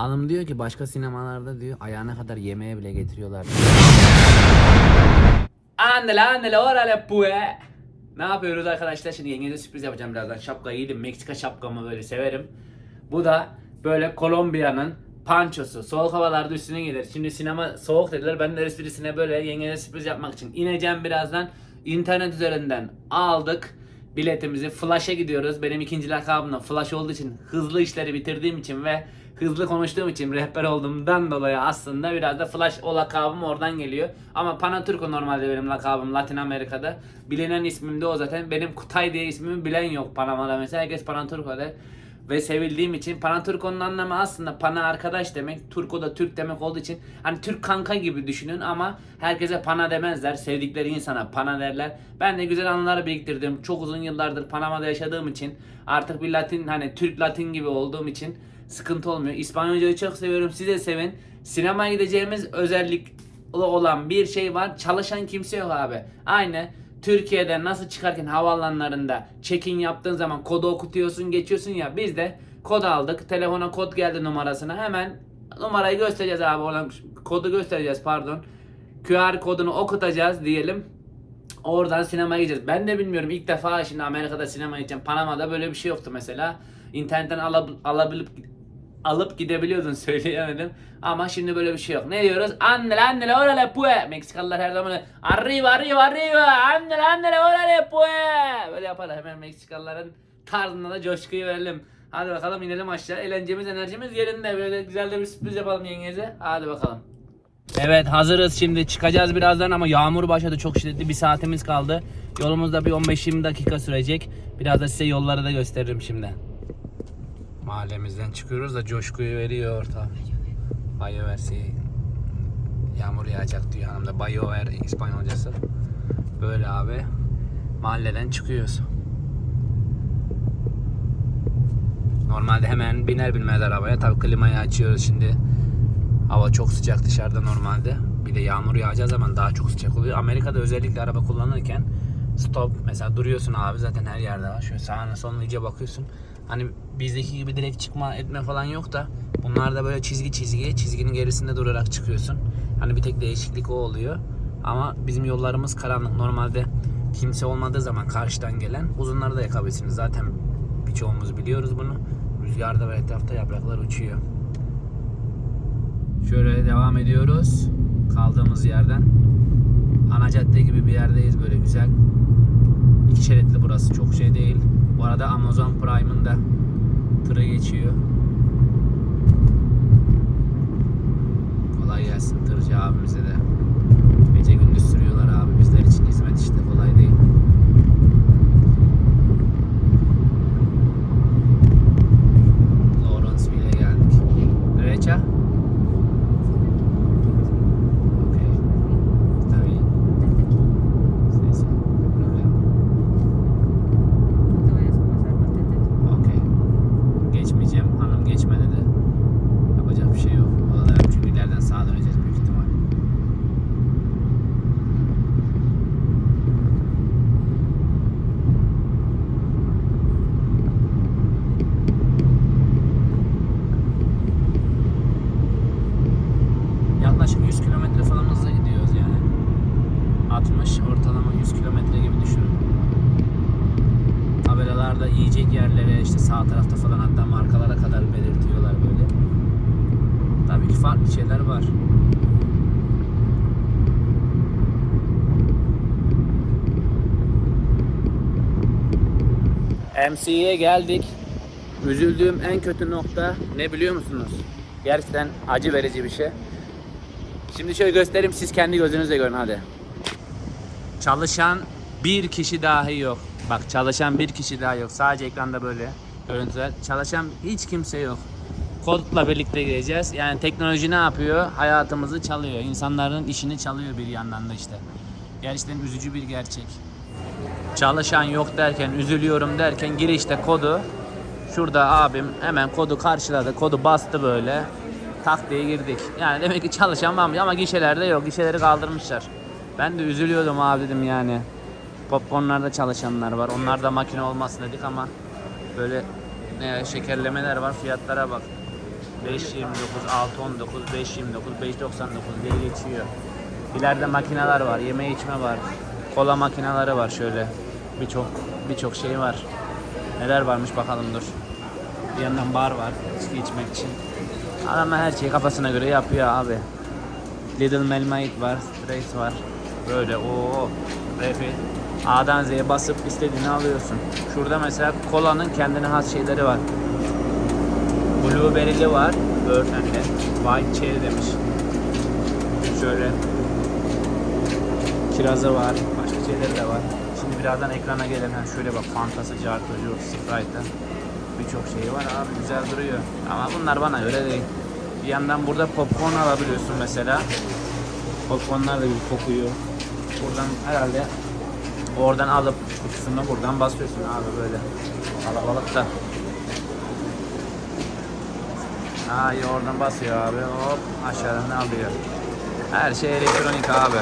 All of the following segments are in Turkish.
Hanım diyor ki başka sinemalarda diyor ayağına kadar yemeğe bile getiriyorlar. Andele andele orale pue. Ne yapıyoruz arkadaşlar? Şimdi yengece sürpriz yapacağım birazdan. Şapka giydim. Meksika şapkamı böyle severim. Bu da böyle Kolombiya'nın pançosu. Soğuk havalarda üstüne gelir. Şimdi sinema soğuk dediler. Ben de esprisine böyle yengece sürpriz yapmak için ineceğim birazdan. İnternet üzerinden aldık biletimizi. Flash'a gidiyoruz. Benim ikinci lakabım da Flash olduğu için hızlı işleri bitirdiğim için ve hızlı konuştuğum için rehber olduğumdan dolayı aslında biraz da Flash o lakabım oradan geliyor. Ama Panaturco normalde benim lakabım Latin Amerika'da. Bilinen ismim de o zaten. Benim Kutay diye ismimi bilen yok Panama'da mesela. Herkes Panaturco der. Ve sevildiğim için Panaturco'nun anlamı aslında Pana arkadaş demek. Turco da Türk demek olduğu için hani Türk kanka gibi düşünün ama herkese Pana demezler. Sevdikleri insana Pana derler. Ben de güzel anılar biriktirdim. Çok uzun yıllardır Panama'da yaşadığım için artık bir Latin hani Türk Latin gibi olduğum için sıkıntı olmuyor. İspanyolcayı çok seviyorum. Siz de sevin. Sinemaya gideceğimiz özellikle olan bir şey var. Çalışan kimse yok abi. Aynı Türkiye'den nasıl çıkarken havaalanlarında check-in yaptığın zaman kodu okutuyorsun geçiyorsun ya biz de kod aldık. Telefona kod geldi numarasına hemen numarayı göstereceğiz abi oradan kodu göstereceğiz pardon. QR kodunu okutacağız diyelim. Oradan sinemaya gideceğiz. Ben de bilmiyorum ilk defa şimdi Amerika'da sinema gideceğim. Panama'da böyle bir şey yoktu mesela. İnternetten alab alabilip alıp gidebiliyordun söyleyemedim. Ama şimdi böyle bir şey yok. Ne diyoruz? Andele andele orale pue. Meksikalılar her zaman arriba arriba arriba andele andele orale pue. Böyle yaparlar hemen Meksikalıların tarzında da coşkuyu verelim. Hadi bakalım inelim aşağı. Eğlencemiz enerjimiz yerinde. Böyle güzel de bir sürpriz yapalım yengece. Hadi bakalım. Evet hazırız şimdi çıkacağız birazdan ama yağmur başladı çok şiddetli bir saatimiz kaldı. Yolumuzda bir 15-20 dakika sürecek. Biraz da size yolları da gösteririm şimdi. Mahallemizden çıkıyoruz da coşkuyu veriyor ortam. Bayo versi yağmur yağacak diyor hanım da Bayo ver İspanyolcası. Böyle abi mahalleden çıkıyoruz. Normalde hemen biner binmez arabaya tabii klimayı açıyoruz şimdi. Hava çok sıcak dışarıda normalde. Bir de yağmur yağacağı zaman daha çok sıcak oluyor. Amerika'da özellikle araba kullanırken stop mesela duruyorsun abi zaten her yerde var. Şöyle sağına soluna iyice bakıyorsun. Hani bizdeki gibi direkt çıkma etme falan yok da bunlar da böyle çizgi çizgi çizginin gerisinde durarak çıkıyorsun. Hani bir tek değişiklik o oluyor. Ama bizim yollarımız karanlık. Normalde kimse olmadığı zaman karşıdan gelen uzunları da yakabilirsiniz. Zaten birçoğumuz biliyoruz bunu. Rüzgarda ve etrafta yapraklar uçuyor. Şöyle devam ediyoruz. Kaldığımız yerden. Ana cadde gibi bir yerdeyiz böyle güzel. İki şeritli burası çok şey değil. Bu arada Amazon Prime'ın da tırı geçiyor. Kolay gelsin tırcı abimize de. Gece gündüz sürüyorlar abi bizler için hizmet işte kolay değil. Lawrenceville'e geldik. Derecha? Ok. Está bien. Sí, sí, no hay problema. No te vayas a pasar más tetas. Okey. Geçmeyeceğim. Hanım geçme dedi. Yapacak bir şey yok. O da çünkü ileriden sağa döneceğiz büyük ihtimal. Yaklaşık 100 kilometre falan hızla gidiyoruz yani. 60 ortalama 100 kilometre gibi düşünün tabelalarda yiyecek yerlere işte sağ tarafta falan hatta markalara kadar belirtiyorlar böyle. Şeyler var. MC'ye geldik. Üzüldüğüm en kötü nokta ne biliyor musunuz? Gerçekten acı verici bir şey. Şimdi şöyle göstereyim siz kendi gözünüzle görün hadi. Çalışan bir kişi dahi yok. Bak çalışan bir kişi daha yok. Sadece ekranda böyle görüntüler. Çalışan hiç kimse yok. Kodla birlikte gireceğiz. Yani teknoloji ne yapıyor? Hayatımızı çalıyor. İnsanların işini çalıyor bir yandan da işte. Gerçekten üzücü bir gerçek. Çalışan yok derken, üzülüyorum derken girişte kodu Şurada abim hemen kodu karşıladı. Kodu bastı böyle. Tak diye girdik. Yani demek ki çalışan varmış ama gişelerde yok. Gişeleri kaldırmışlar. Ben de üzülüyordum abi dedim yani. Popcornlarda çalışanlar var. Onlar da makine olmasın dedik ama böyle ne şekerlemeler var. Fiyatlara bak. 5.29, 6.19, 5.29, 5.99 diye geçiyor. İleride makineler var, yeme içme var. Kola makineleri var şöyle. Birçok birçok şey var. Neler varmış bakalım dur. Bir yandan bar var içki içmek için. Adamlar her şeyi kafasına göre yapıyor abi. Little Melmait var, Strays var. Böyle o refi A'dan Z'ye basıp istediğini alıyorsun. Şurada mesela kolanın kendine has şeyleri var. Blueberry'li var, böğürtlenli. White cherry demiş. Şöyle kirazı var, başka şeyleri de var. Şimdi birazdan ekrana gelen ha şöyle bak Fantası, Carto, Jurt, Sprite'da birçok şeyi var abi güzel duruyor. Ama bunlar bana göre değil. Bir yandan burada popcorn alabiliyorsun mesela. Popcornlar da bir kokuyor. Buradan herhalde oradan alıp kutusunu buradan basıyorsun abi böyle. Kalabalıkta. Ha oradan basıyor abi hop aşağıdan alıyor. Her şey elektronik abi.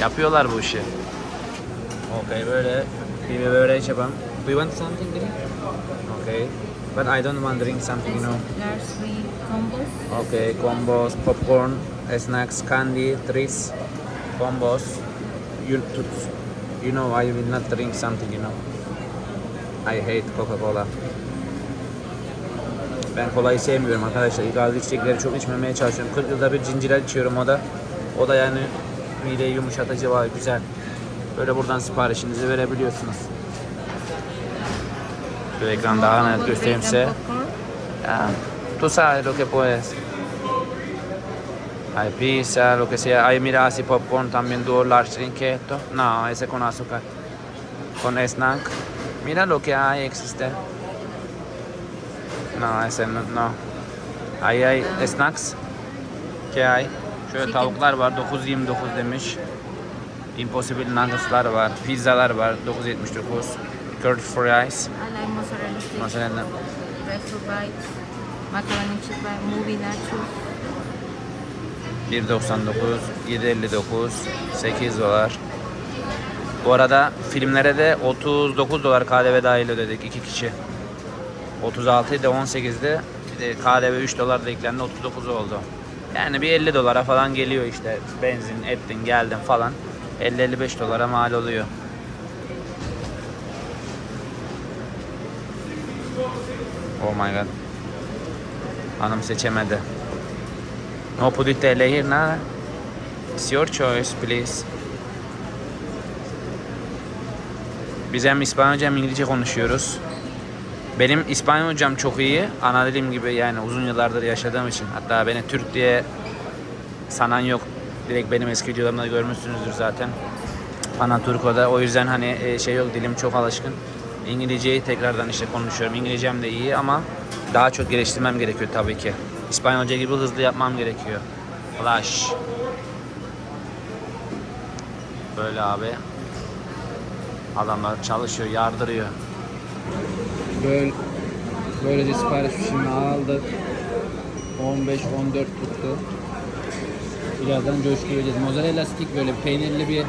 Yapıyorlar bu işi. Okay böyle bir beverage yapalım. Do you want something drink? Okay. But I don't want drink something you know. Three combos. Okay, combos, popcorn, snacks, candy, treats, combos. You, you know, I will not drink something, you know. I hate Coca-Cola. Ben kolayı sevmiyorum arkadaşlar. Gazlı içecekleri çok içmemeye çalışıyorum. 40 yılda bir cincirel içiyorum o da. O da yani mideyi yumuşatıcı var, güzel. Böyle buradan siparişinizi verebiliyorsunuz. Şu ekran daha net göstereyim size. Tú sabes lo que puedes. Hay pizza, lo que sea. Hay mira así popcorn también duo large esto. No, ese con azúcar. Con snack. Mira lo que hay existe. No, ese no. no. Ahí hay snacks. ¿Qué hay? Şöyle tavuklar var 9.29 demiş. Impossible nuggets'lar var. Pizzalar var 9.79. Curly fries. I like mozzarella sticks. Mozzarella. Breadfruit bites. Macaroni cheese bite. Movie nachos. 1.99, 7.59, 8 dolar. Bu arada filmlere de 39 dolar KDV dahil ödedik iki kişi. 36 idi 18'di. Bir de KDV 3 dolar da eklendi 39 oldu. Yani bir 50 dolara falan geliyor işte benzin ettin geldin falan. 50-55 dolara mal oluyor. Oh my god. Hanım seçemedi. No pudiste elegir nada. It's your choice, please. Biz hem İspanyolca hem İngilizce konuşuyoruz. Benim İspanyolcam çok iyi. Ana dilim gibi yani uzun yıllardır yaşadığım için. Hatta beni Türk diye sanan yok. Direkt benim eski videolarımda görmüşsünüzdür zaten. Ana Turko'da. O yüzden hani e, şey yok dilim çok alışkın. İngilizceyi tekrardan işte konuşuyorum. İngilizcem de iyi ama daha çok geliştirmem gerekiyor tabii ki. İspanyolca gibi hızlı yapmam gerekiyor. Flash. Böyle abi. Adamlar çalışıyor, yardırıyor. Böyle böylece sipariş şimdi aldık. 15 14 tuttu. Birazdan coşku yiyeceğiz. Mozzarella stick böyle peynirli bir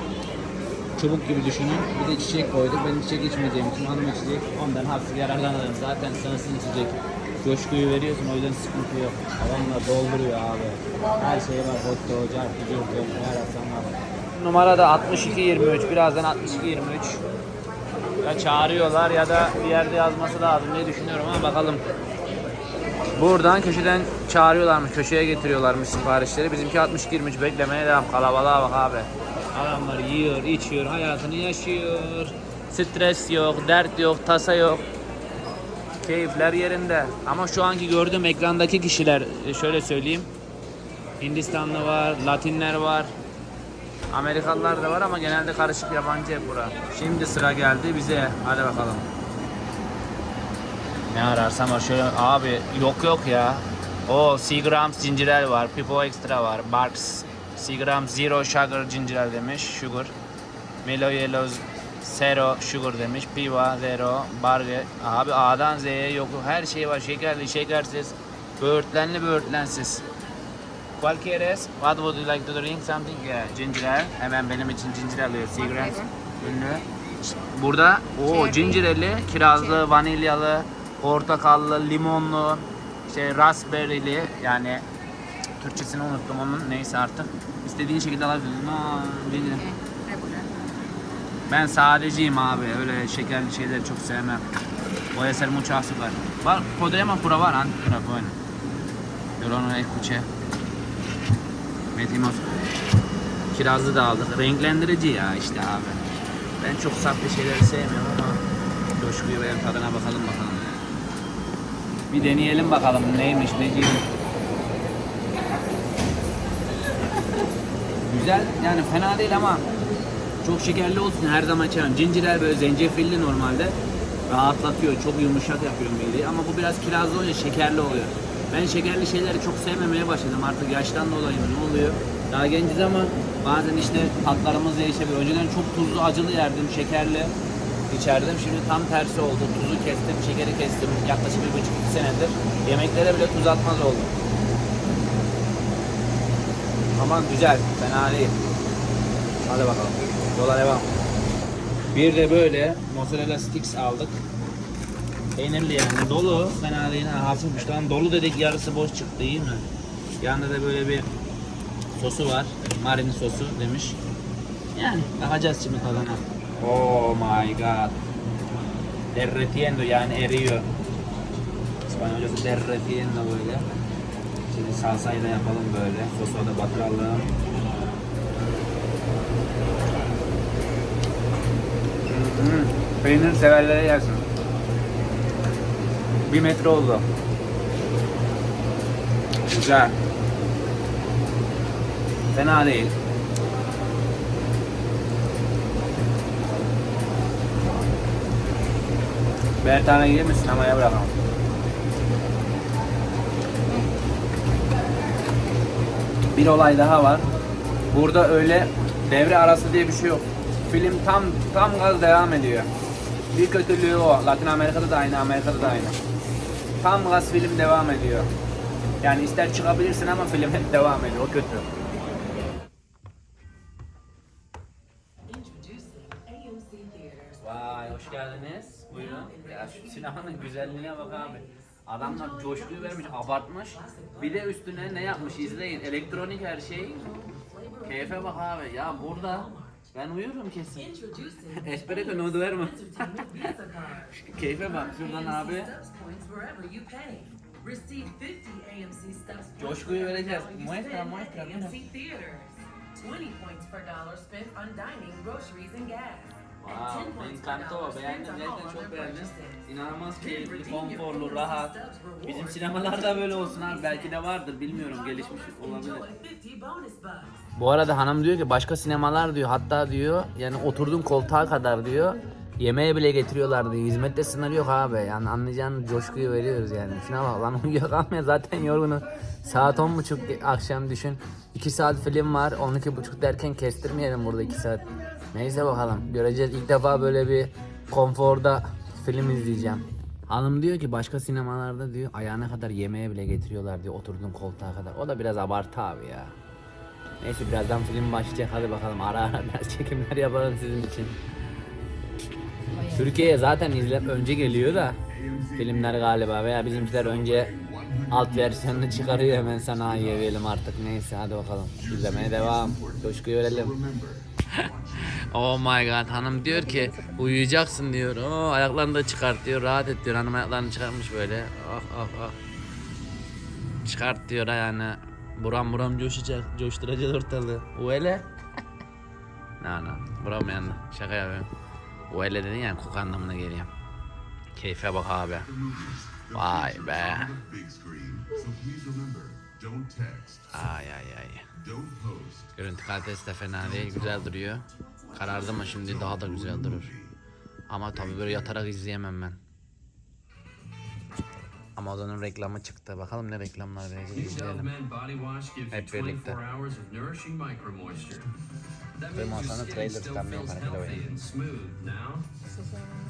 çubuk gibi düşünün. Bir de çiçek koyduk. Ben çiçek içmeyeceğim için hanım içecek. Ondan hafif yararlanırım. Zaten sınırsız içecek. Coşkuyu veriyorsun o yüzden sıkıntı yok. Adamlar dolduruyor abi. Her şey var. Hot dog, her akşam var. Numara da 6223. Birazdan 6223. Ya çağırıyorlar ya da bir yerde yazması lazım diye düşünüyorum ama bakalım. Buradan köşeden çağırıyorlarmış, köşeye getiriyorlarmış siparişleri. Bizimki 60-23 beklemeye devam. Kalabalığa bak abi. Adamlar yiyor, içiyor, hayatını yaşıyor. Stres yok, dert yok, tasa yok. Keyifler yerinde. Ama şu anki gördüğüm ekrandaki kişiler e, şöyle söyleyeyim. Hindistanlı var, Latinler var. Amerikalılar da var ama genelde karışık yabancı hep bura. Şimdi sıra geldi bize. Hadi bakalım. Ne ararsam var şöyle abi yok yok ya. O Seagrams zincirel var. Pipo Extra var. Barks Seagram Zero Sugar zincirel demiş. Sugar. Melo Yellow Zero Sugar demiş. Piva Zero. Barge. Abi A'dan Z'ye yok. Her şey var. Şekerli, şekersiz. Böğürtlenli, böğürtlensiz. ¿Cuál quieres? What would you like to drink? Something? Yeah, ginger ale. Hemen benim için ginger alıyor. Seagrams. Ünlü. Burada o ginger ale, kirazlı, vanilyalı, portakallı, limonlu. şey raspberry'li yani Türkçesini unuttum onun neyse artık. İstediğin şekilde alabilirsin. Aa, regular. Ben sadeciyim abi. Öyle şekerli şeyleri çok sevmem. Voy a ser mucho azúcar. Var, podríamos probar antes, pero bueno. Yo no escuché. Metimos. Kirazlı da aldık. Renklendirici ya işte abi. Ben çok sahte şeyleri sevmiyorum ama coşkuyu veya tadına bakalım bakalım. Bir deneyelim bakalım neymiş neciğim. Güzel yani fena değil ama çok şekerli olsun her zaman içemem. Cincirer böyle zencefilli normalde rahatlatıyor. Çok yumuşak yapıyor mideyi ama bu biraz kirazlı olunca şekerli oluyor. Ben şekerli şeyleri çok sevmemeye başladım artık yaştan dolayı ne oluyor? Daha genciz ama bazen işte tatlarımız değişebiliyor. Önceden çok tuzlu acılı yerdim, şekerli içerdim. Şimdi tam tersi oldu. Tuzu kestim, şekeri kestim. Yaklaşık bir buçuk iki senedir. Yemeklere bile tuz atmaz oldum. Ama güzel, fena değil. Hadi bakalım. Yola devam. Bir de böyle mozzarella sticks aldık. Peynirli yani dolu fena değil ha hafifmiş lan dolu dedik yarısı boş çıktı iyi mi? Yanında da böyle bir sosu var marini sosu demiş. Yani bakacağız şimdi tadına. Oh my god. Derretiendo yani eriyor. İspanyolcası derretiendo böyle. Şimdi salsayı da yapalım böyle. Sosa da batıralım. Hmm, Peynir severlere yersin. Bir metre oldu. Güzel. Fena değil. Bir tane mi sinemaya bırakalım. Bir olay daha var. Burada öyle devre arası diye bir şey yok. Film tam tam gaz devam ediyor. Bir kötülüğü o. Latin Amerika'da da aynı, Amerika'da da aynı. Tam gaz film devam ediyor. Yani ister çıkabilirsin ama film hep devam ediyor. O kötü. Vay hoş geldiniz. Buyurun. Ya şu sinemanın güzelliğine bak abi. Adamlar coşkuyu vermiş, abartmış. Bir de üstüne ne yapmış izleyin. Elektronik her şey. Keyfe bak abi. Ya burada ben uyurum kesin. Espresso no duermo. Keyfe bak şuradan abi. Coşkuyu vereceğiz. Muestra, muestra. 20 points per dollar spent on dining, groceries, and gas. Wow, me encantó. Beğendim. Gerçekten çok beğendim. İnanılmaz keyifli, konforlu, rahat. Bizim sinemalarda böyle olsun abi. Belki de vardır. Bilmiyorum. Gelişmiş olabilir. Enjoy 50 bonus bucks. Bu arada hanım diyor ki başka sinemalar diyor hatta diyor yani oturduğun koltuğa kadar diyor yemeğe bile getiriyorlar diyor. Hizmette sınır yok abi. Yani anlayacağın coşkuyu veriyoruz yani. Şuna bak lan uyuyakalmıyor zaten yorgunum. Saat on buçuk akşam düşün. 2 saat film var. 12 buçuk derken kestirmeyelim burada 2 saat. Neyse bakalım. Göreceğiz. İlk defa böyle bir konforda film izleyeceğim. Hanım diyor ki başka sinemalarda diyor ayağına kadar yemeğe bile getiriyorlar diyor oturduğun koltuğa kadar. O da biraz abartı abi ya. Neyse birazdan film başlayacak. Hadi bakalım ara ara biraz çekimler yapalım sizin için. Türkiye'ye zaten izlep önce geliyor da filmler galiba veya bizimkiler önce alt versiyonunu çıkarıyor hemen sanayiye verelim artık. Neyse hadi bakalım. İzlemeye devam. Coşkuyu verelim. oh my god hanım diyor ki uyuyacaksın diyor. Oo, ayaklarını da çıkart diyor. Rahat et diyor. Hanım ayaklarını çıkarmış böyle. Oh oh oh. Çıkart diyor yani. Buram buram coşacak. Coşturacak ortalığı. Öyle. no no. Buram yandı. Şaka yapıyorum. Öyle dedin yani kok anlamına geliyor. Keyfe bak abi. Vay be. Ay ay ay. Görüntü kalitesi de fena değil. Güzel duruyor. Karardı mı şimdi daha da güzel durur. Ama tabii böyle yatarak izleyemem ben. Amazon'un reklamı çıktı. Bakalım ne reklamlar verecek New izleyelim. Self-Man Body Wash gives Hep you birlikte. 24 hours of nourishing micro moisture. That Pero means your mostrando skin trailers still también feels para que lo healthy vean. and smooth. Now,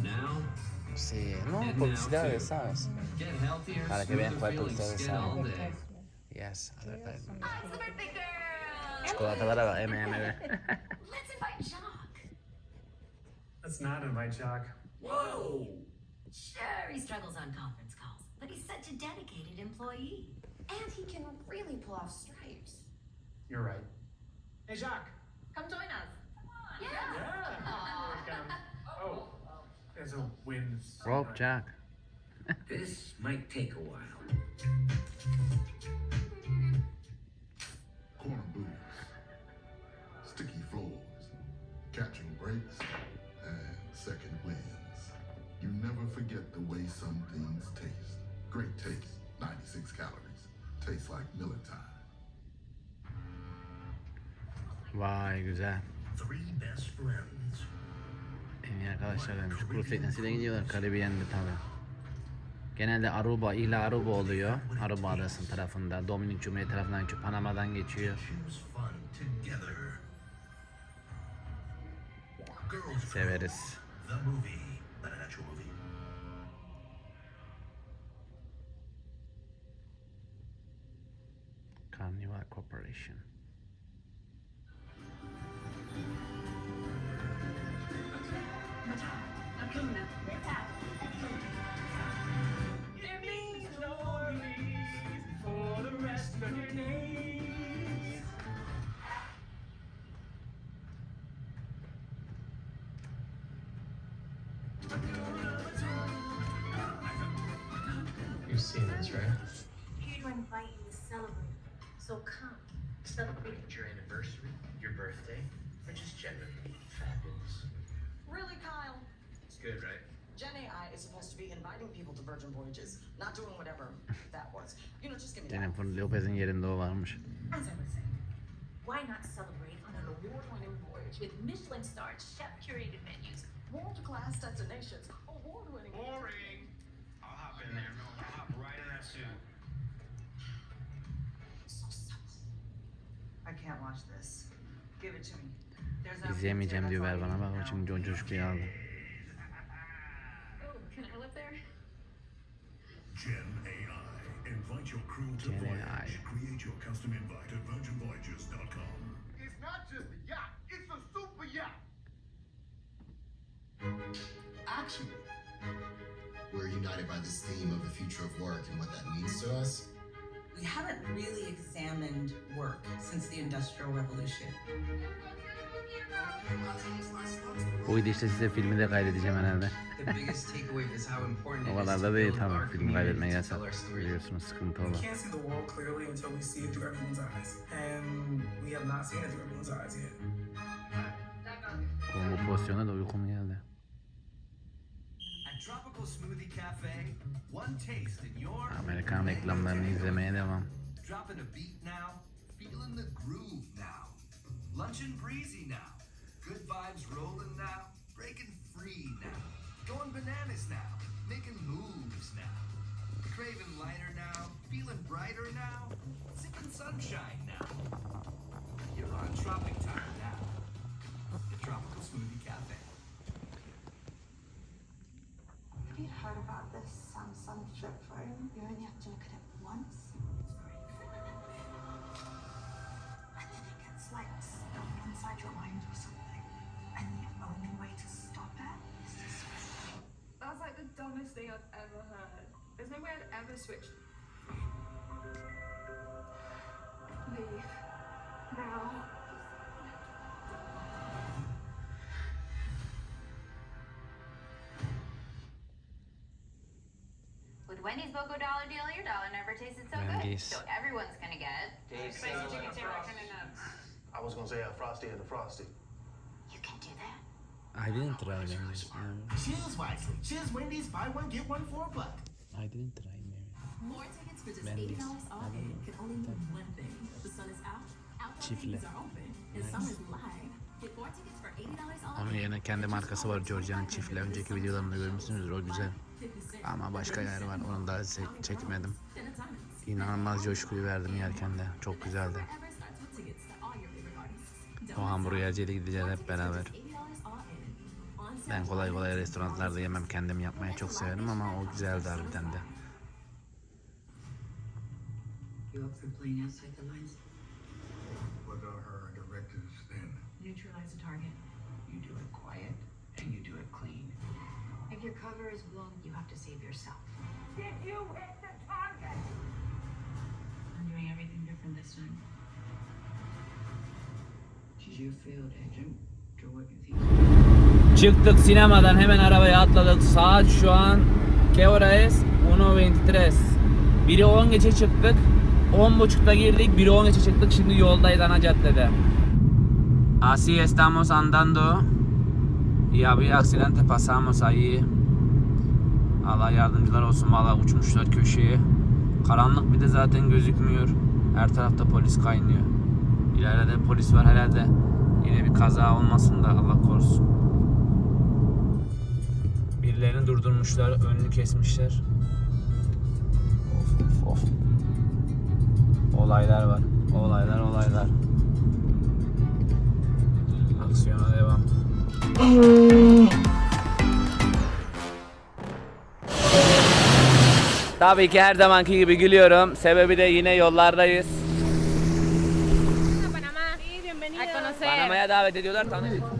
now, Sí, no, publicidades, ¿sabes? get healthier, Para que vean smoother cuál feeling ustedes skin all saben. day. Yes, advertisement. Çikolatalara bak, M&M. Let's invite Jock. Let's not invite Jock. Sure, he struggles on conference calls, but he's such a dedicated employee. And he can really pull off stripes. You're right. Hey, Jacques. Come join us. Yeah. Yeah. Oh, there's a wind. Rob Jack. This might take a while. Corner booths, sticky floors, catching breaks, and second wins. You never forget the way some things taste. Great taste, 96 calories. Tastes like Miller time. Vay güzel. Three best friends. En iyi arkadaşlar demiş. Kruz teknesiyle gidiyorlar. Karibiyen'de tabi. Genelde Aruba, İhla Aruba oluyor. Aruba adasının tarafında. Dominik Cumhuriyeti tarafından geçiyor. Panama'dan geçiyor. Severiz. Days. You've seen this, right? Here to invite you to celebrate. So come, celebrate. Your anniversary, your birthday, or just generally fabulous. Really, Kyle? It's good, right? Gen AI is supposed to be inviting people to Virgin Voyages, not doing whatever that was. You know, just give me that. Jennifer Lopez'in yerinde o varmış. As I was saying, why not celebrate on an award-winning voyage with Michelin-starred chef-curated menus? World-class destinations, award-winning. Boring. I'll hop in there. I'll hop right in that suit. I can't watch this. Give it to me. There's no İzleyemeyeceğim diyor ver bana bak. Şimdi John Coşku'yu aldı. Oh, can I live there? Gen AI. Invite your crew to Gen voyage. AI. Create your custom invite at virginvoyages.com. It's not just a yacht, it's a super yacht. Actually, we're united by this theme of the future of work and what that means to us. We haven't really examined work since the Industrial Revolution. Bu gidişte size filmi de kaydedeceğim herhalde. O kadar da değil our Film kaydetmeye yasak. Biliyorsunuz sıkıntı olur. Oğlum bu pozisyona da uykum geldi. Reklamlarını izlemeye devam. dropping a beat now, feeling the groove now. Luncheon breezy now, good vibes rolling now, breaking free now, going bananas now, making moves now, craving lighter now, feeling brighter now, sipping sunshine now. You're on Tropic Time now. The Tropical Smoothie Cafe. Dumbest thing I've ever heard. There's no way I'd ever switch. Leave. Now. With Wendy's BOGO dollar deal, your dollar never tasted so Wendy's. good. So everyone's gonna get. spicy chicken sandwich I was gonna say a frosty and a frosty. I didn't try Mary. Choose wisely. Choose Wendy's. Buy one get one for a buck. I didn't try Mary. More tickets for just Wendy's. $80 all in can only mean one thing. The sun is out, outdoor Çifle. things are open, and summer's live. Get more tickets for $80 all Onun in. yerine kendi markası var Georgia'nın çiftle. Önceki videolarımda görmüşsünüzdür o güzel. Ama başka yer var onu daha çek- çekmedim. İnanılmaz coşkuyu verdim yerken de. Çok güzeldi. O hamburgerciyle gideceğiz hep beraber. Ben kolay kolay restoranlarda yemem. Kendim yapmayı çok severim ama o güzeldi harbiden de. You up for playing outside the lines? What are her directives then? Neutralize the target. You do it quiet, and you do it clean. If your cover is blown, you have to save yourself. Did you hit the target. I'm doing everything different this time. She's your field agent. Do what you think. Çıktık sinemadan hemen arabaya atladık. Saat şu an ¿Qué hora es? 1.23. Biri 10 geçe çıktık. 10.30'da girdik. Biri 10 geçe çıktık. Şimdi yoldayız ana caddede. Así estamos andando. Y había accidente pasamos ahí. Allah yardımcılar olsun. Valla uçmuşlar köşeye. Karanlık bir de zaten gözükmüyor. Her tarafta polis kaynıyor. İleride de polis var herhalde. Yine bir kaza olmasın da Allah korusun. Birilerini durdurmuşlar, önünü kesmişler. Of of of. Olaylar var. Olaylar olaylar. Aksiyona devam. Tabii ki her zamanki gibi gülüyorum. Sebebi de yine yollardayız. A conocer. Panama'ya davet ediyorlar tanıyın.